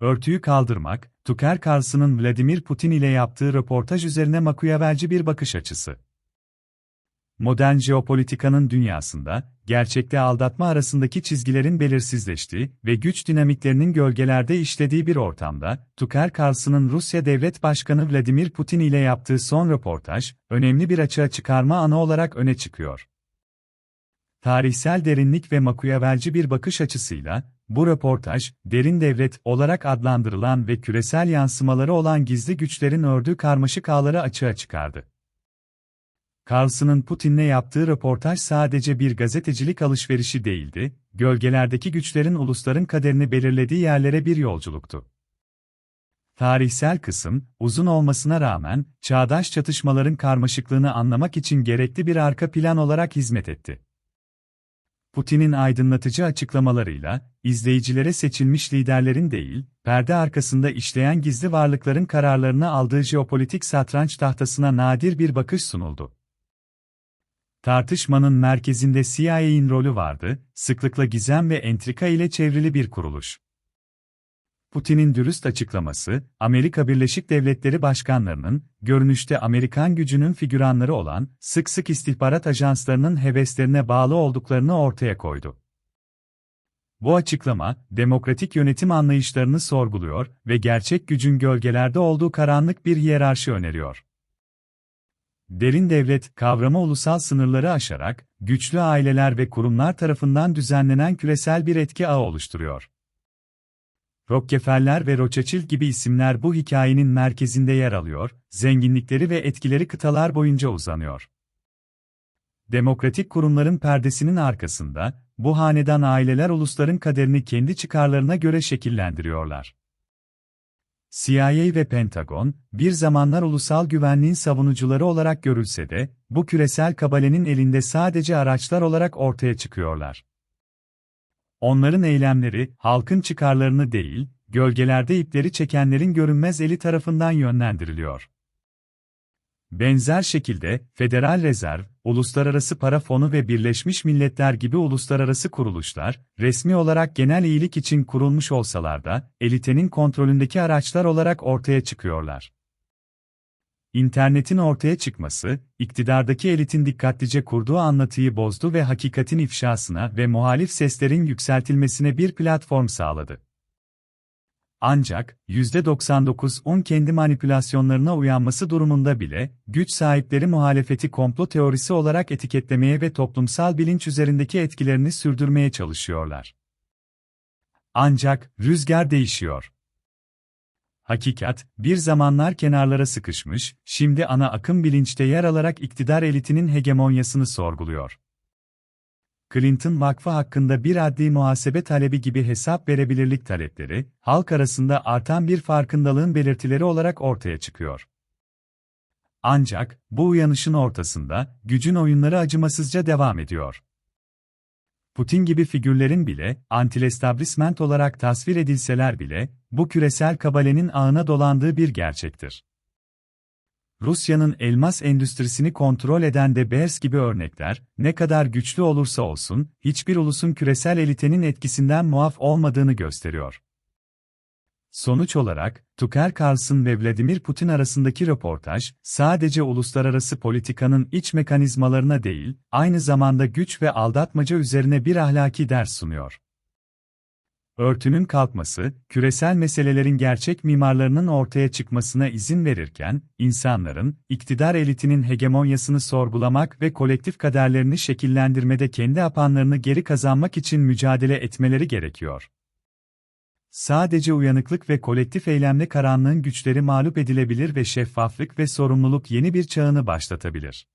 Örtüyü kaldırmak, Tucker Carlson'ın Vladimir Putin ile yaptığı röportaj üzerine makuyavelci bir bakış açısı. Modern jeopolitikanın dünyasında, gerçekle aldatma arasındaki çizgilerin belirsizleştiği ve güç dinamiklerinin gölgelerde işlediği bir ortamda, Tucker Carlson'ın Rusya Devlet Başkanı Vladimir Putin ile yaptığı son röportaj, önemli bir açığa çıkarma ana olarak öne çıkıyor. Tarihsel derinlik ve makuyavelci bir bakış açısıyla, bu röportaj, derin devlet olarak adlandırılan ve küresel yansımaları olan gizli güçlerin ördüğü karmaşık ağları açığa çıkardı. Carlson'ın Putin'le yaptığı röportaj sadece bir gazetecilik alışverişi değildi, gölgelerdeki güçlerin ulusların kaderini belirlediği yerlere bir yolculuktu. Tarihsel kısım, uzun olmasına rağmen, çağdaş çatışmaların karmaşıklığını anlamak için gerekli bir arka plan olarak hizmet etti. Putin'in aydınlatıcı açıklamalarıyla, izleyicilere seçilmiş liderlerin değil, perde arkasında işleyen gizli varlıkların kararlarını aldığı jeopolitik satranç tahtasına nadir bir bakış sunuldu. Tartışmanın merkezinde CIA'in rolü vardı, sıklıkla gizem ve entrika ile çevrili bir kuruluş. Putin'in dürüst açıklaması, Amerika Birleşik Devletleri başkanlarının, görünüşte Amerikan gücünün figüranları olan, sık sık istihbarat ajanslarının heveslerine bağlı olduklarını ortaya koydu. Bu açıklama, demokratik yönetim anlayışlarını sorguluyor ve gerçek gücün gölgelerde olduğu karanlık bir hiyerarşi öneriyor. Derin devlet kavramı ulusal sınırları aşarak, güçlü aileler ve kurumlar tarafından düzenlenen küresel bir etki ağı oluşturuyor. Rockefeller ve Rothschild gibi isimler bu hikayenin merkezinde yer alıyor, zenginlikleri ve etkileri kıtalar boyunca uzanıyor. Demokratik kurumların perdesinin arkasında, bu hanedan aileler ulusların kaderini kendi çıkarlarına göre şekillendiriyorlar. CIA ve Pentagon, bir zamanlar ulusal güvenliğin savunucuları olarak görülse de, bu küresel kabalenin elinde sadece araçlar olarak ortaya çıkıyorlar. Onların eylemleri, halkın çıkarlarını değil, gölgelerde ipleri çekenlerin görünmez eli tarafından yönlendiriliyor. Benzer şekilde, Federal Rezerv, Uluslararası Para Fonu ve Birleşmiş Milletler gibi uluslararası kuruluşlar, resmi olarak genel iyilik için kurulmuş olsalar da, elitenin kontrolündeki araçlar olarak ortaya çıkıyorlar. İnternetin ortaya çıkması, iktidardaki elitin dikkatlice kurduğu anlatıyı bozdu ve hakikatin ifşasına ve muhalif seslerin yükseltilmesine bir platform sağladı. Ancak, %99'un kendi manipülasyonlarına uyanması durumunda bile, güç sahipleri muhalefeti komplo teorisi olarak etiketlemeye ve toplumsal bilinç üzerindeki etkilerini sürdürmeye çalışıyorlar. Ancak, rüzgar değişiyor. Hakikat, bir zamanlar kenarlara sıkışmış, şimdi ana akım bilinçte yer alarak iktidar elitinin hegemonyasını sorguluyor. Clinton Vakfı hakkında bir adli muhasebe talebi gibi hesap verebilirlik talepleri, halk arasında artan bir farkındalığın belirtileri olarak ortaya çıkıyor. Ancak, bu uyanışın ortasında, gücün oyunları acımasızca devam ediyor. Putin gibi figürlerin bile, anti-establishment olarak tasvir edilseler bile, bu küresel kabalenin ağına dolandığı bir gerçektir. Rusya'nın elmas endüstrisini kontrol eden de Bears gibi örnekler, ne kadar güçlü olursa olsun, hiçbir ulusun küresel elitenin etkisinden muaf olmadığını gösteriyor. Sonuç olarak, Tucker Carlson ve Vladimir Putin arasındaki röportaj, sadece uluslararası politikanın iç mekanizmalarına değil, aynı zamanda güç ve aldatmaca üzerine bir ahlaki ders sunuyor. Örtünün kalkması, küresel meselelerin gerçek mimarlarının ortaya çıkmasına izin verirken, insanların, iktidar elitinin hegemonyasını sorgulamak ve kolektif kaderlerini şekillendirmede kendi apanlarını geri kazanmak için mücadele etmeleri gerekiyor. Sadece uyanıklık ve kolektif eylemle karanlığın güçleri mağlup edilebilir ve şeffaflık ve sorumluluk yeni bir çağını başlatabilir.